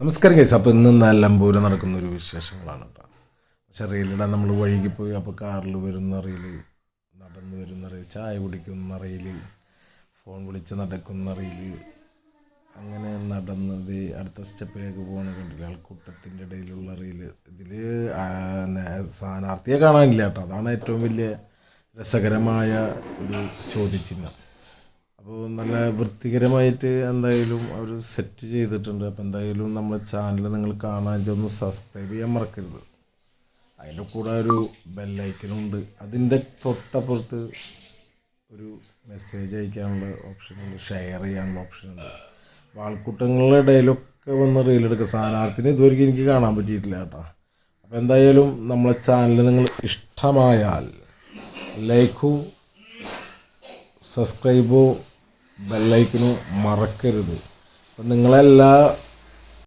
നമസ്കാരം കേസ് അപ്പോൾ ഇന്ന് നിലമ്പൂര് നടക്കുന്ന ഒരു വിശേഷങ്ങളാണ് കേട്ടോ പക്ഷെ റീലിടാൻ നമ്മൾ വഴിക്ക് പോയി. അപ്പോൾ കാറിൽ വരുന്ന റെയിൽ നടന്ന് വരുന്ന റീൽ ചായ കുടിക്കുന്ന റെയിൽ ഫോൺ വിളിച്ച് നടക്കുന്ന റെയിൽ അങ്ങനെ നടന്നത് അടുത്ത സ്റ്റെപ്പിലേക്ക് പോകുന്ന കണ്ടില്ല? ആൾക്കൂട്ടത്തിന്റെ ഇടയിലുള്ള റെയിൽ ഇതിൽ സ്ഥാനാർത്ഥിയെ കാണാനില്ല കേട്ടോ അതാണ് ഏറ്റവും വലിയ രസകരമായ ഒരു ചോദ്യചിഹ്നം. അപ്പോൾ നല്ല വൃത്തികരമായിട്ട് എന്തായാലും അവർ സെറ്റ് ചെയ്തിട്ടുണ്ട്. അപ്പോൾ എന്തായാലും നമ്മുടെ ചാനൽ നിങ്ങൾ കാണാൻ ചെന്ന് സബ്സ്ക്രൈബ് ചെയ്യാൻ മറക്കരുത്. അതിന്റെ കൂടെ ഒരു ബെല്ലൈക്കനുണ്ട് അതിന്റെ തൊട്ടപ്പുറത്ത് ഒരു മെസ്സേജ് അയക്കാനുള്ള ഓപ്ഷനുണ്ട് ഷെയർ ചെയ്യാനുള്ള ഓപ്ഷനുണ്ട് അപ്പോൾ ആൾക്കൂട്ടങ്ങളുടെ ഇടയിലൊക്കെ വന്ന് റീലെടുക്കുക സ്ഥാനാർത്ഥിനെ ഇതുവരെയ്ക്ക് എനിക്ക് കാണാൻ പറ്റിയിട്ടില്ല കേട്ടോ. അപ്പോൾ എന്തായാലും നമ്മളെ ചാനൽ നിങ്ങൾ ഇഷ്ടമായാൽ ലൈക്കും സബ്സ്ക്രൈബോ ബെല്ലൈക്കനും മറക്കരുത്. അപ്പം നിങ്ങളെല്ലാ